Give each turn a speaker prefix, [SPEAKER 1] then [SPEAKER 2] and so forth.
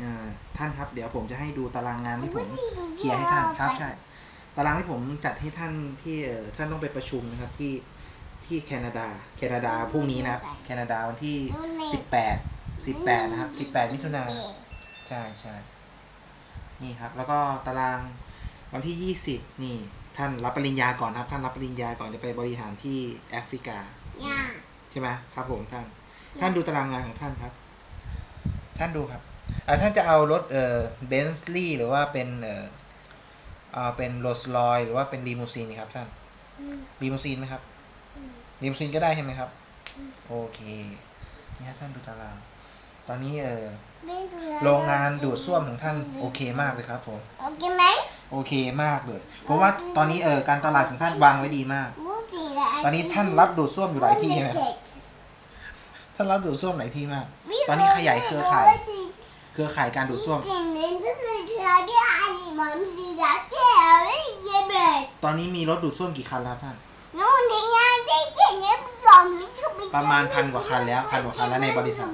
[SPEAKER 1] เอ่อท่านครับ เดี๋ยวผมจะให้ดูตารางงานที่ผมเคลียร์ให้ท่านครับใช่ตารางที่ผมจัดให้ท่านที่เอ่อท่านต้องไปประชุมนะครับที่ที่แคนาดา แคนาดาพรุ่งนี้นะครับ แคนาดาวันที่สิบแปดสิบแปดนะครับสิบแปดมิถุนาใช่ใช่นี่ครับ แล้วก็ตารางวันที่ยี่สิบนี่ ท่านรับปริญญาก่อนนะครับ ท่านรับปริญญาก่อนจะไปบริหารที่แอฟริกา
[SPEAKER 2] ย่า
[SPEAKER 1] ใช่ไหมครับผมท่าน ท่านดูตารางงานของท่านครับ ท่านดูครับ อ่าท่านจะเอารถเอ่อเบนซ์ลีหรือว่าเป็นเอ่ออ่าเป็นโรลส์รอยหรือว่าเป็นลีมูซีนนี่ครับท่าน
[SPEAKER 2] อืม
[SPEAKER 1] ลีมูซีนไหมครับ
[SPEAKER 2] อืม
[SPEAKER 1] ลีมูซีนก็ได้ใช่ไหมครับ
[SPEAKER 2] อืม
[SPEAKER 1] โอเคนี่ครับท่านดูตาราง ตอนนี้เออ
[SPEAKER 2] ไม่ดูแล
[SPEAKER 1] โรงงานดูดซ่วมของท่านโอเคมากเลยครับผม
[SPEAKER 2] โอเคไหม
[SPEAKER 1] โอเคมากเลยผมว่าตอนนี้เออการตลาดของท่านวางไว้ดีมาก
[SPEAKER 2] มูสีละ
[SPEAKER 1] ตอนนี้ท่านรับดูดซ่วมอยู่หลายที่ใช่ไหมท่านรับดูดซ่วมหลายที่มาก ตอนนี้ขยายเครือข่ายเค รือข่ายการดูดซ่วม ตอนนี้มีรถดูดซ่วมกี่คันแล้วท่าน ประมาณพันกว่าคันแล้วพันกว่าคันแล้วในบริษัท